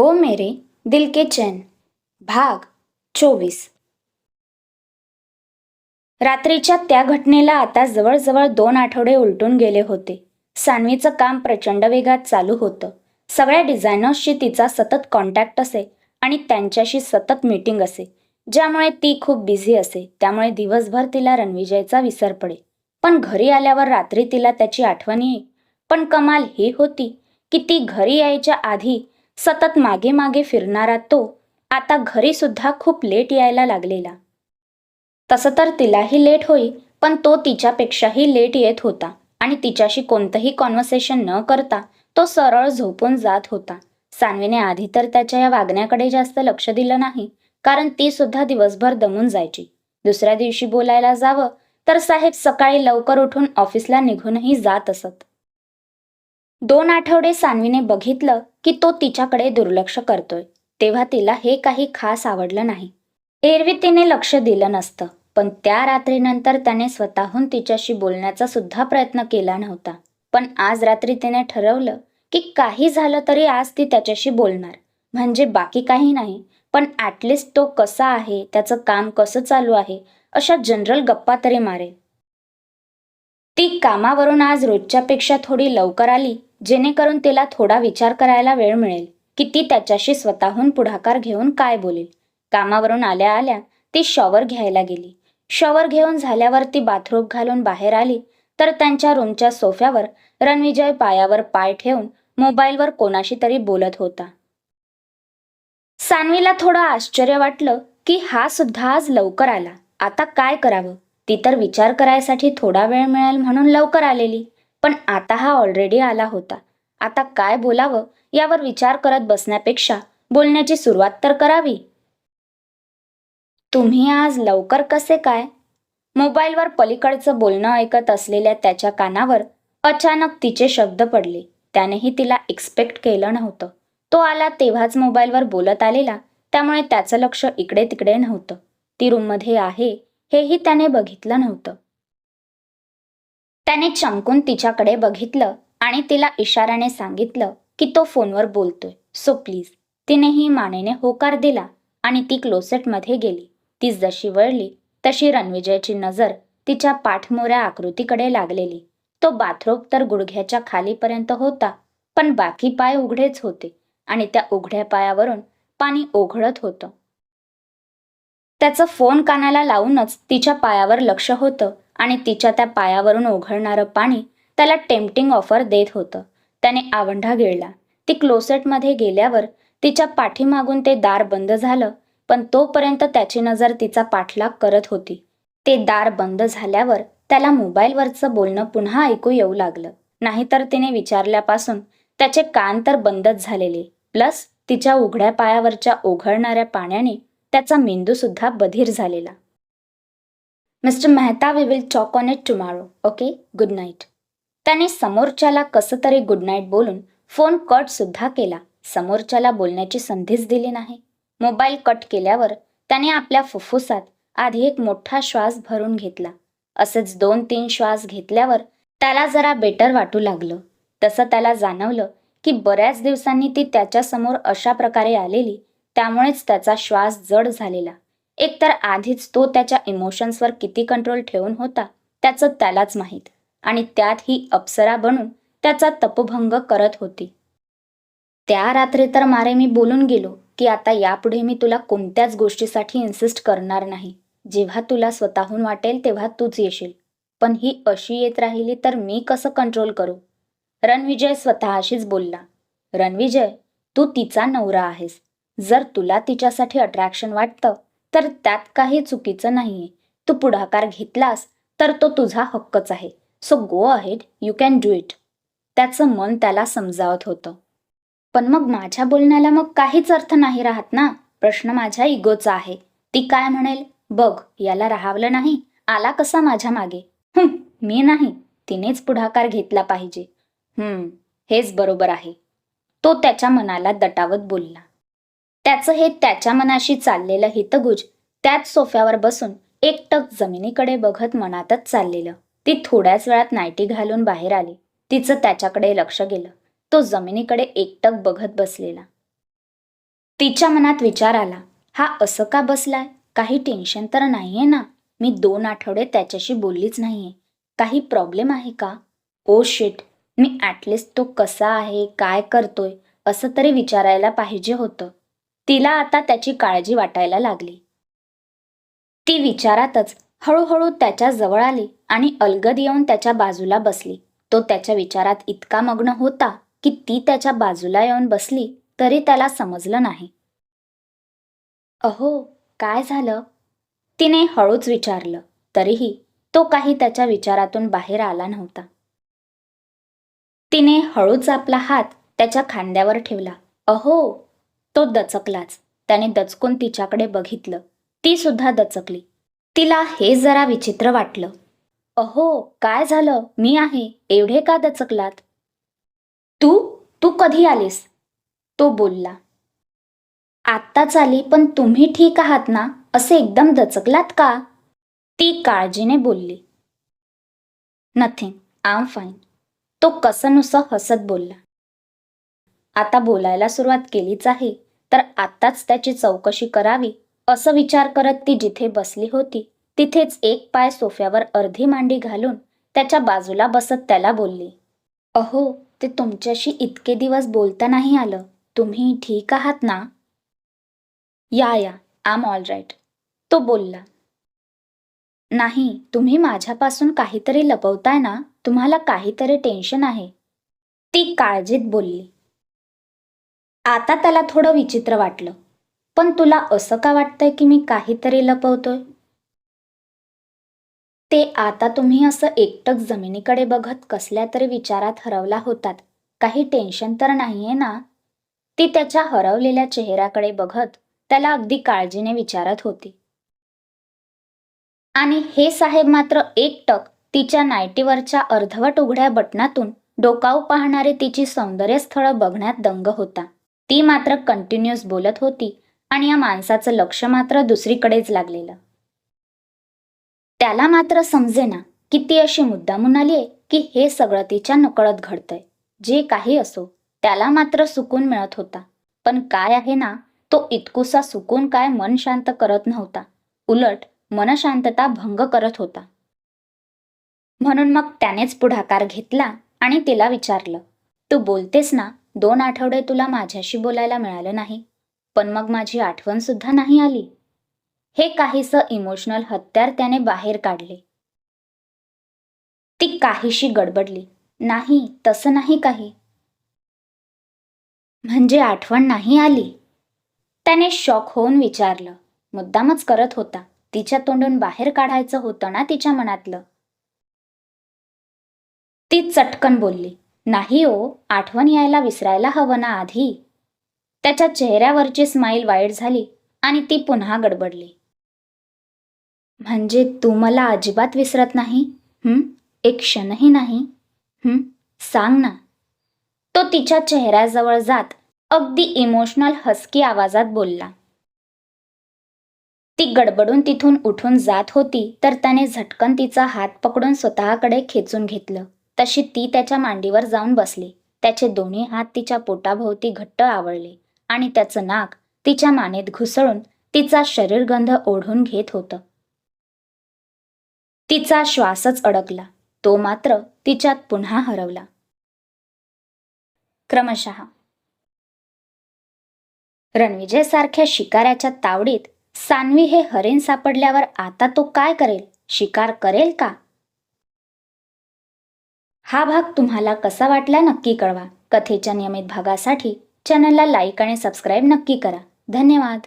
ओ मेरे दिल के चैन। भाग चोवीस. रात्रीच्या त्या घटनेला आता जवळजवळ दोन आठवडे उलटून गेले होते. सानवीचं काम प्रचंड वेगात चालू होतं. सगळ्या डिझायनर्सशी तिचा सतत कॉन्टॅक्ट असे आणि त्यांच्याशी सतत मीटिंग असे ज्यामुळे ती खूप बिझी असे त्यामुळे दिवसभर तिला रणविजयचा विसर पडे. पण घरी आल्यावर रात्री तिला त्याची आठवण येई. पण कमाल ही होती की ती घरी यायच्या आधी सतत मागे मागे फिरणारा तो आता घरी सुद्धा खूप लेट यायला लागलेला. तसं तर तिलाही लेट होई पण तो तिच्यापेक्षाही लेट येत होता आणि तिच्याशी कोणतंही कॉन्व्हर्सेशन न करता तो सरळ झोपून जात होता. सानवीने आधी तर त्याच्या या वागण्याकडे जास्त लक्ष दिलं नाही कारण ती सुद्धा दिवसभर दमून जायची. दुसऱ्या दिवशी बोलायला जावं तर साहेब सकाळी लवकर उठून ऑफिसला निघूनही जात असत. दोन आठवडे सानवीने बघितलं की तो तिच्याकडे दुर्लक्ष करतोय. तेव्हा तिला हे काही खास आवडलं नाही. एरवी तिने लक्ष दिलं नसतं पण त्या रात्रीनंतर त्याने स्वतःहून तिच्याशी बोलण्याचा सुद्धा प्रयत्न केला नव्हता. पण आज रात्री तिने ठरवलं की काही झालं तरी आज ती त्याच्याशी बोलणार. म्हणजे बाकी काही नाही पण ॲटलिस्ट तो कसा आहे त्याचं काम कसं चालू आहे अशा जनरल गप्पा तरी मारेल. ती कामावरून आज रोजच्यापेक्षा थोडी लवकर आली जेणेकरून तिला थोडा विचार करायला वेळ मिळेल. की ती त्याच्याशी स्वतःहून पुढाकार घेऊन काय बोलेल? कामावरून आल्या आल्या ती शॉवर घ्यायला गेली. शॉवर घेऊन झाल्यावर ती बाथरूम घालून बाहेर आली तर त्यांच्या रूमच्या सोफ्यावर रणविजय पायावर पाय ठेवून मोबाईलवर कोणाशी तरी बोलत होता. सानवीला थोडं आश्चर्य वाटलं की हा सुद्धा आज लवकर आला. आता काय करावं? ती तर विचार करायसाठी थोडा वेळ मिळेल म्हणून लवकर आलेली. पण आता हा ऑलरेडी आला होता. आता काय बोलावं यावर विचार करत बसण्यापेक्षा बोलण्याची सुरुवात तर करावी. तुम्ही आज लवकर कसे काय? मोबाईलवर पलीकडचं बोलणं ऐकत असलेल्या त्याच्या कानावर अचानक तिचे शब्द पडले. त्यानेही तिला एक्सपेक्ट केलं नव्हतं. तो आला तेव्हाच मोबाईलवर बोलत आलेला. त्यामुळे त्याचं लक्ष इकडे तिकडे नव्हतं. ती रूममध्ये आहे. हेही त्याने बघितलं नव्हतं. त्याने चमकून तिच्याकडे बघितलं आणि तिला इशाऱ्याने सांगितलं की तो फोनवर बोलतोय. So please. तिनेही मानेने होकार दिला आणि ती क्लोसेटमध्ये गेली. ती जशी वळली तशी रणविजयची नजर तिच्या पाठमोऱ्या आकृतीकडे लागलेली. तो बाथरोब तर गुडघ्याच्या खालीपर्यंत होता पण बाकी पाय उघडेच होते आणि त्या उघड्या पायावरून पाणी ओघळत होतं. त्याचं फोन कानाला लावूनच तिच्या पायावर लक्ष होतं आणि तिच्या त्या पायावरून ओघळणारं पाणी त्याला टेम्पटिंग ऑफर देत होतं. त्याने आवंढा गिळला. ती क्लोसेटमध्ये गेल्यावर तिच्या पाठीमागून ते दार बंद झालं पण तोपर्यंत त्याची नजर तिचा पाठलाग करत होती. ते दार बंद झाल्यावर त्याला मोबाईलवरचं बोलणं पुन्हा ऐकू येऊ लागलं. नाहीतर तिने विचारल्यापासून त्याचे कान तर बंदच झालेले. प्लस तिच्या उघड्या पायावरच्या ओघळणाऱ्या पाण्याने त्याचा मेंदू सुद्धा बधीर झालेला. Mister Mehta we will talk on it tomorrow okay? Good night. त्याने समोरच्याला कसं तरी गुड नाईट बोलून फोन कट सुद्धा केला. समोरच्याला बोलण्याची संधीच दिली नाही. मोबाईल कट केल्यावर त्याने आपल्या फुफ्फुसात आधी एक मोठा श्वास भरून घेतला. असेच दोन तीन श्वास घेतल्यावर त्याला जरा बेटर वाटू लागलं. तसं त्याला जाणवलं की बऱ्याच दिवसांनी ती त्याच्यासमोर अशा प्रकारे आलेली त्यामुळेच त्याचा श्वास जड झालेला. एकतर आधीच तो त्याच्या इमोशन्सवर किती कंट्रोल ठेवून होता त्याचं त्यालाच माहीत. आणि त्यात ही अप्सरा बनून त्याचा तपभंग करत होती. त्या रात्री तर मारे मी बोलून गेलो की आता यापुढे मी तुला कोणत्याच गोष्टीसाठी इन्सिस्ट करणार नाही. जेव्हा तुला स्वतःहून वाटेल तेव्हा तूच येशील. पण ही अशी येत राहिली तर मी कसं कंट्रोल करू? रणविजय स्वतःशीच बोलला. रणविजय तू तिचा नवरा आहेस. जर तुला तिच्यासाठी अट्रॅक्शन वाटतं तर त्यात काही चुकीचं नाहीये. तू पुढाकार घेतलास तर तो तुझा हक्कच आहे. So go ahead you can do it त्याचं मन त्याला समजावत होतं. पण मग माझ्या बोलण्याला मग काहीच अर्थ नाही राहत ना? प्रश्न माझ्या इगोचा आहे. ती काय म्हणेल? बघ याला राहावलं नाही आला कसा माझ्या मागे? हं, मी नाही. तिनेच पुढाकार घेतला पाहिजे. हम्म हेच बरोबर आहे. तो त्याच्या मनाला दटावत बोलला. त्याचं हे त्याच्या मनाशी चाललेलं हितगुज त्याच सोफ्यावर बसून एकटक जमिनीकडे बघत मनातच चाललेलं. ती थोड्याच वेळात नायटी घालून बाहेर आली. तिचं त्याच्याकडे लक्ष गेलं. तो जमिनीकडे एकटक बघत बसलेला. तिच्या मनात विचार आला. हा असं का बसलाय? काही टेन्शन तर नाहीये ना? मी दोन आठवडे त्याच्याशी बोललीच नाहीये. काही प्रॉब्लेम आहे का? ओ शिट मी ॲटलिस्ट तो कसा आहे? काय करतोय? असं तरी विचारायला पाहिजे होतं. तिला आता त्याची काळजी वाटायला लागली. ती विचारातच हळूहळू त्याच्याजवळ आली आणि अलगद येऊन त्याच्या बाजूला बसली. तो त्याच्या विचारात इतका मग्न होता की ती त्याच्या बाजूला येऊन बसली तरी त्याला समजलं नाही. अहो काय झालं? तिने हळूच विचारलं. तरीही तो काही त्याच्या विचारातून बाहेर आला नव्हता. तिने हळूच आपला हात त्याच्या खांद्यावर ठेवला. अहो तो दचकलाच. त्याने दचकून तिच्याकडे बघितलं. ती सुद्धा दचकली. तिला हे जरा विचित्र वाटलं. अहो काय झालं? मी आहे. एवढे का दचकलात? तू? तू कधी आलीस? तो बोलला. आत्ताच आली पण तुम्ही ठीक आहात ना? असे एकदम दचकलात का? ती काळजीने बोलली. नथिंग. आम फाईन. तो कसनुसं हसत बोलला. आता बोलायला सुरुवात केलीच आहे. तर आत्ताच त्याची चौकशी करावी असं विचार करत ती जिथे बसली होती तिथेच एक पाय सोफ्यावर अर्धी मांडी घालून त्याच्या बाजूला बसत त्याला बोलली अहो ते तुमच्याशी इतके दिवस बोलता नाही आलं. तुम्ही ठीक आहात ना? या या आम ऑल राईट तो बोलला नाही तुम्ही माझ्यापासून काहीतरी लपवताय ना? तुम्हाला काहीतरी टेन्शन आहे. ती काळजीत बोलली आता त्याला थोडं विचित्र वाटलं. पण तुला असं का वाटतंय की मी काहीतरी लपवतोय? ते आता तुम्ही असं एकटक जमिनीकडे बघत कसल्या तरी विचारात हरवला होतात. काही टेन्शन तर नाहीये ना? ती त्याच्या हरवलेल्या चेहऱ्याकडे बघत त्याला अगदी काळजीने विचारत होती. आणि हे साहेब मात्र एकटक तिच्या नायटीवरच्या अर्धवट उघड्या बटनातून डोकाव पाहणारे तिची सौंदर्य स्थळं बघण्यात दंग होता. ती मात्र कंटिन्युअस बोलत होती आणि या माणसाचं लक्ष मात्र दुसरीकडेच लागलेलं. त्याला मात्र समजेना की ती अशी मुद्दामून आलीये की हे सगळं तिच्या नकळत घडतंय. जे काही असो त्याला मात्र सुकून मिळत होता. पण काय आहे ना तो इतकुसा सुकून काय मन शांत करत नव्हता. उलट मनशांतता भंग करत होता. म्हणून मग त्यानेच पुढाकार घेतला आणि तिला विचारलं तू बोलतेस ना दोन आठवडे तुला माझ्याशी बोलायला मिळालं नाही पण मग माझी आठवण सुद्धा नाही आली. हे काहीस इमोशनल हत्यार त्याने बाहेर काढले. ती काहीशी गडबडली. नाही तसं नाही काही. म्हणजे आठवण नाही आली. त्याने शॉक होऊन विचारलं. मुद्दामच करत होता. तिच्या तोंडून बाहेर काढायचं होतं ना तिच्या मनातलं? ती चटकन बोलली. नाही ओ आठवण यायला विसरायला हवं ना आधी. त्याच्या चेहऱ्यावरची स्माईल वाईट झाली आणि ती पुन्हा गडबडली. म्हणजे तू मला अजिबात विसरत नाही? हं? एक क्षणही नाही? हं? सांग ना. तो तिच्या चेहऱ्याजवळ जात अगदी इमोशनल हसकी आवाजात बोलला. ती गडबडून तिथून उठून जात होती तर त्याने झटकन तिचा हात पकडून स्वतःकडे खेचून घेतलं. तशी ती त्याच्या मांडीवर जाऊन बसली. त्याचे दोन्ही हात तिच्या पोटाभोवती घट्ट आवळले आणि त्याचं नाक तिच्या मानेत घुसळून तिचा शरीरगंध ओढून घेत होतं. तिचा श्वासच अडकला. तो मात्र तिच्यात पुन्हा हरवला. क्रमशः रणविजय सारख्या शिकाऱ्याच्या तावडीत सानवी हे हरिण सापडल्यावर आता तो काय करेल? शिकार करेल का? हा भाग तुम्हाला कसा वाटला नक्की कळवा. कथेच्या नियमित भागासाठी चॅनलला लाईक आणि सबस्क्राईब नक्की करा. धन्यवाद.